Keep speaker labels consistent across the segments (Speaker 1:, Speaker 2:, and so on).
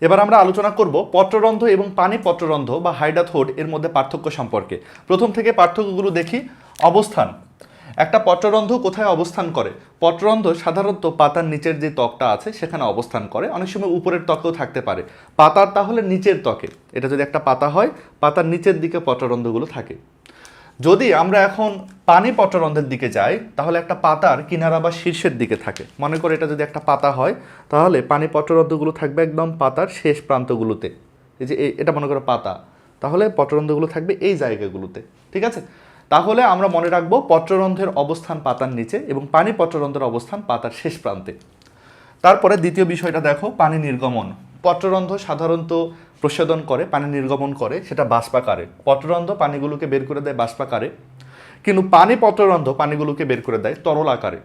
Speaker 1: এবার আমরা আলোচনা করব পত্ররন্ধ্র এবং পানি পত্ররন্ধ্র বা হাইডাথোড এর মধ্যে পার্থক্য সম্পর্কে। প্রথম থেকে পার্থক্যগুলো দেখি। অবস্থান। একটা পত্ররন্ধ্র কোথায় অবস্থান করে? পত্ররন্ধ্র সাধারণত পাতার নিচের যে ত্বকটা আছে, সেখানে অবস্থান করে। অনেক সময় উপরের ত্বকেও থাকতে পারে। পাতার তাহলে নিচের ত্বকে। এটা যদি একটা পাতা হয়, পাতার নিচের দিকে পত্ররন্ধ্রগুলো থাকে। যদি আমরা এখন পানি পত্ররন্ধ্রের দিকে যাই, তাহলে একটা পাতার কিনারা বা শীর্ষের দিকে থাকে। মনে করে এটা যদি একটা পাতা হয়, তাহলে পানি পত্ররন্ধ্রগুলো থাকবে একদম পাতার শেষ প্রান্তগুলোতে। এই যে এটা মনে করো পাতা। তাহলে পত্ররন্ধ্রগুলো থাকবে এই জায়গাগুলোতে। ঠিক আছে? তাহলে আমরা মনে রাখব পত্ররন্ধ্রের অবস্থান পাতার নিচে এবং পানি পত্ররন্ধ্রের অবস্থান পাতার শেষ প্রান্তে। তারপরে দ্বিতীয় বিষয়টা দেখো, পানি নির্গমন। পত্ররন্ধ্র সাধারণত প্রসাদন করে, পানি নির্গমন করে, সেটা বাষ্পাকারে পত্ররন্ধ্র পানিগুলোকে বের করে দেয় বাষ্পাকারে কিন্তু পানি পত্ররন্ধ্র পানিগুলোকে বের করে দেয় তরল আকারে।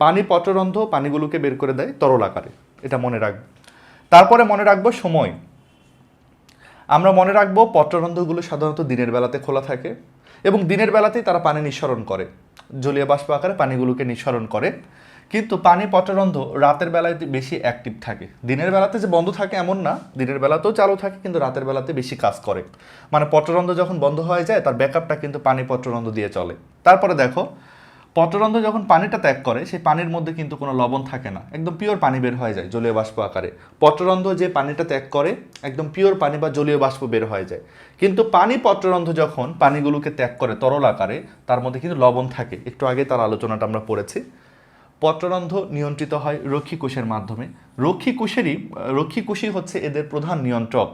Speaker 1: পানি পত্ররন্ধ্র পানিগুলোকে বের করে দেয় তরল আকারে। এটা মনে রাখব তারপরে মনে রাখব সময়। আমরা মনে রাখব পত্ররন্ধ্রগুলো সাধারণত দিনের বেলাতে খোলা থাকে এবং দিনের বেলাতেই তারা পানি নিঃসরণ করে। জলীয় বাষ্প আকারে পানিগুলোকে নিঃসরণ করে। কিন্তু পানি পত্ররন্ধ্র রাতের বেলায় বেশি অ্যাক্টিভ থাকে। দিনের বেলাতে যে বন্ধ থাকে এমন না, দিনের বেলাতেও চালু থাকে, কিন্তু রাতের বেলাতে বেশি কাজ করে। মানে পত্ররন্ধ্র যখন বন্ধ হয়ে যায়, তার ব্যাকআপটা কিন্তু পানি পত্ররন্ধ্র দিয়ে চলে। তারপরে দেখো পত্ররন্ধ্র যখন পানিটা ত্যাগ করে, সেই পানির মধ্যে কিন্তু কোনো লবণ থাকে না। একদম পিওর পানি বের হয়ে যায় জলীয় বাষ্প আকারে। পত্ররন্ধ্র যে পানিটা ত্যাগ করে, একদম পিওর পানি বা জলীয় বাষ্প বের হয়ে যায়। কিন্তু পানি পত্ররন্ধ্র যখন পানিগুলোকে ত্যাগ করে তরল আকারে, তার মধ্যে কিন্তু লবণ থাকে। একটু আগে তার আলোচনাটা আমরা পড়েছি। পত্ররন্ধ্র নিয়ন্ত্রিত হয় রক্ষী কোষের মাধ্যমে। রক্ষী কোষেরই রক্ষী কোষই হচ্ছে এদের প্রধান নিয়ন্ত্রক।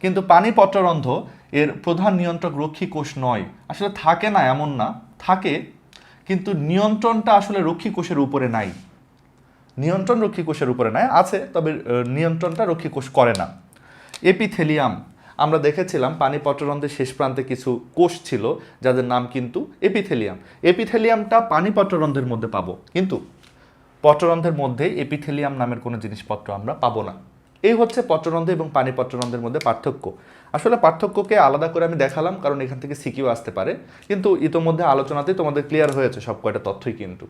Speaker 1: কিন্তু পানি পত্ররন্ধ্র এর প্রধান নিয়ন্ত্রক রক্ষী কোষ নয়। আসলে থাকে না, এমন না। থাকে, কিন্তু নিয়ন্ত্রণটা আসলে রক্ষী কোষের উপরে নাই। নিয়ন্ত্রণ রক্ষী কোষের উপরে নাই, আছে, তবে নিয়ন্ত্রণটা রক্ষী কোষ করে না। এপিথেলিয়াম, আমরা দেখেছিলাম পানি পত্ররন্ধ্রের শেষ প্রান্তে কিছু কোষ ছিল, যাদের নাম কিন্তু এপিথেলিয়াম। এপিথেলিয়ামটা পানি পত্ররন্ধ্রের মধ্যে পাবো। কিন্তু পত্ররন্ধ্রের মধ্যে এপিথেলিয়াম নামের কোনো জিনিসপত্র আমরা পাবো না। এই হচ্ছে পত্ররন্ধ্র এবং পানি পত্ররন্ধ্রের মধ্যে পার্থক্য। আসলে পার্থক্যকে আলাদা করে আমি দেখালাম, কারণ এখান থেকে সিকিউ আসতে পারে। কিন্তু ইতোমধ্যে আলোচনাতেই তোমাদের ক্লিয়ার হয়েছে সব কয়টা তথ্যই কিন্তু।